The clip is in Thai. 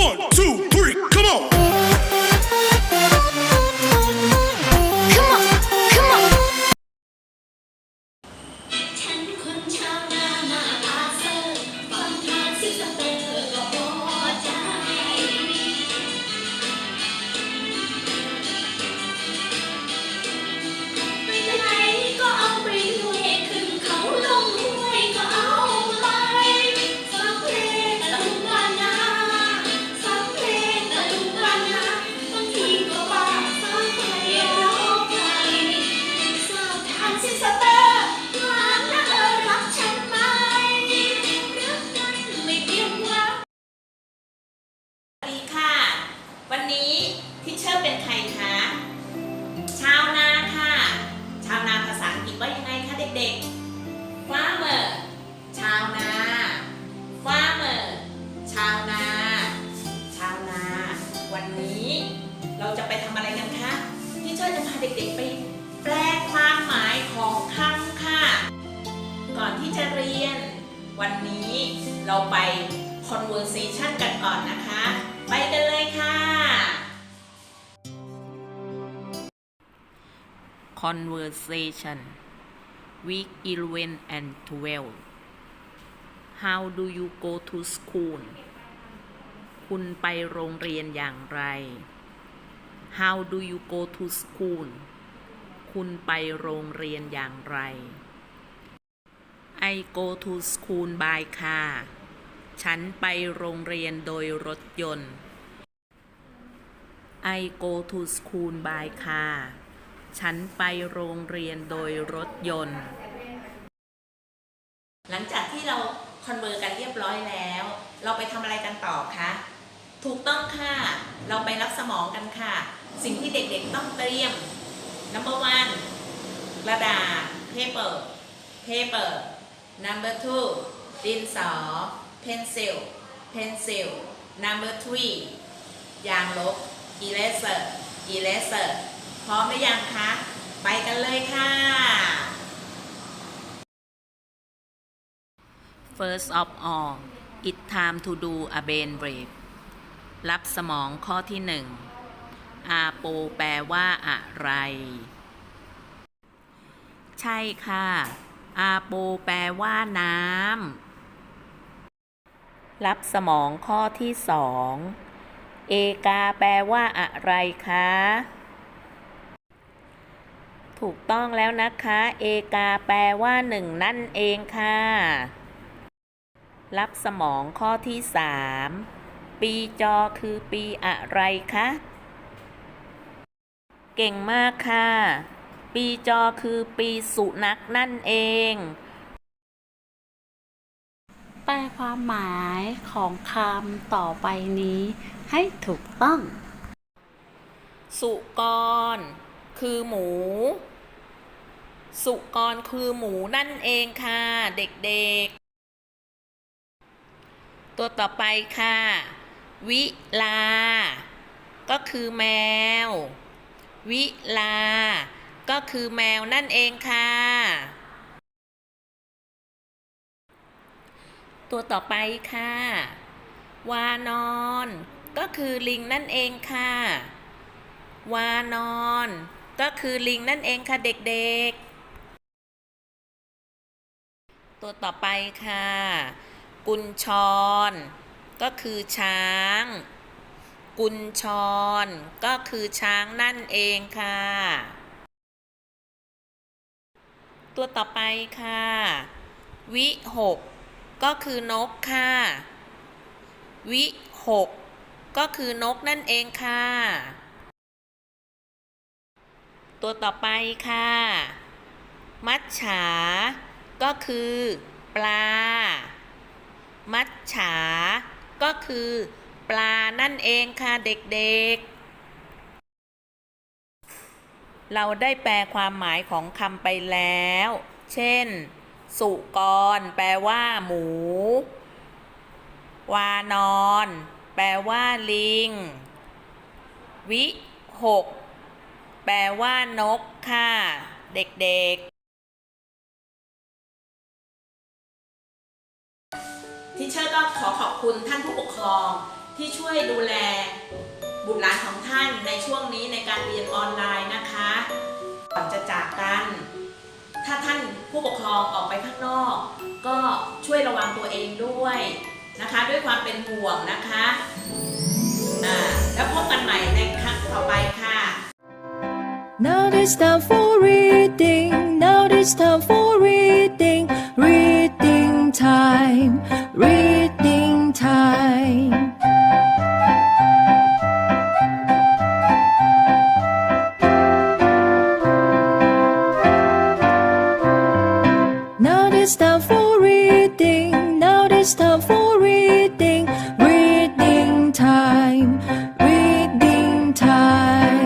One, two, เด็กๆไปแปลความหมายของคำค่ะ ก่อนที่จะเรียน วันนี้เราไป conversation กันก่อนนะคะ ไปกันเลยค่ะ conversation week 11 and 12 how do you go to school คุณไปโรงเรียนอย่างไร how do you go to school คุณไปโรงเรียนอย่างไร I go to school by car ฉันไปโรงเรียนโดยรถยนต์ I go to school by car ฉันไปโรงเรียนโดยรถยนต์ หลังจากที่เราคอนเวอร์กันเรียบร้อยแล้ว เราไปทำอะไรกันต่อคะ ถูกต้องค่ะ เราไปรับสมองกันค่ะ สิ่งที่เด็กๆต้องเตรียม number one กระดาษ paper paper number two ดินสอ pencil pencil number three ยางลบ eraser eraser พร้อมหรือยังคะ ไปกันเลยค่ะ First of all it's time to do a brain break รับสมองข้อที่หนึ่งอาโปแปลว่าอะไร ใช่ค่ะ อาโปแปลว่าน้ำรับสมองข้อที่สองเอกาแปลว่าอะไรคะถูกต้องแล้วนะคะ เอกาแปลว่าหนึ่งนั่นเองค่ะ รับสมองข้อที่สาม ปีจอคือปีอะไรคะ เก่งมากค่ะ ปีจอคือปีสุนัขนั่นเอง แปลความหมายของคำต่อไปนี้ให้ถูกต้อง สุกร คือหมู สุกรคือหมูนั่นเองค่ะ เด็กๆ ตัวต่อไปค่ะ วิลา ก็คือแมว วิลา ก็คือแมวนั่นเองค่ะ ตัวต่อไปค่ะ วานอน ก็คือลิงนั่นเองค่ะ วานอน ก็คือลิงนั่นเองค่ะเด็กๆ ตัวต่อไปค่ะ กุญชร ก็คือช้าง กุญชร ก็คือช้างนั่นเองค่ะ ตัวต่อไปค่ะ วิหก ก็คือนกค่ะ วิหก ก็คือนกนั่นเองค่ะ ตัวต่อไปค่ะ มัจฉา ก็คือ ปลา มัจฉา ก็คือ ปลานั่นเองค่ะเด็กๆเราได้แปลความหมายของคำไปแล้ว เช่น สุกร แปลว่าหมู วานอน แปลว่าลิง วิหก แปลว่านกค่ะ เด็กๆ ทิเชอร์ก็ขอขอบคุณท่านผู้ปกครองที่ช่วยดูแลบุตรหลานของท่านในช่วงนี้ในการเรียนออนไลน์นะคะก่อนจะจากกัน ถ้าท่านผู้ปกครองออกไปข้างนอก ก็ช่วยระวังตัวเองด้วยนะคะ ด้วยความเป็นห่วงนะคะอ่าแล้วพบกันใหม่ในครั้งต่อไปค่ะ Now it's time for reading. Now it's time for reading. Reading time. stuff.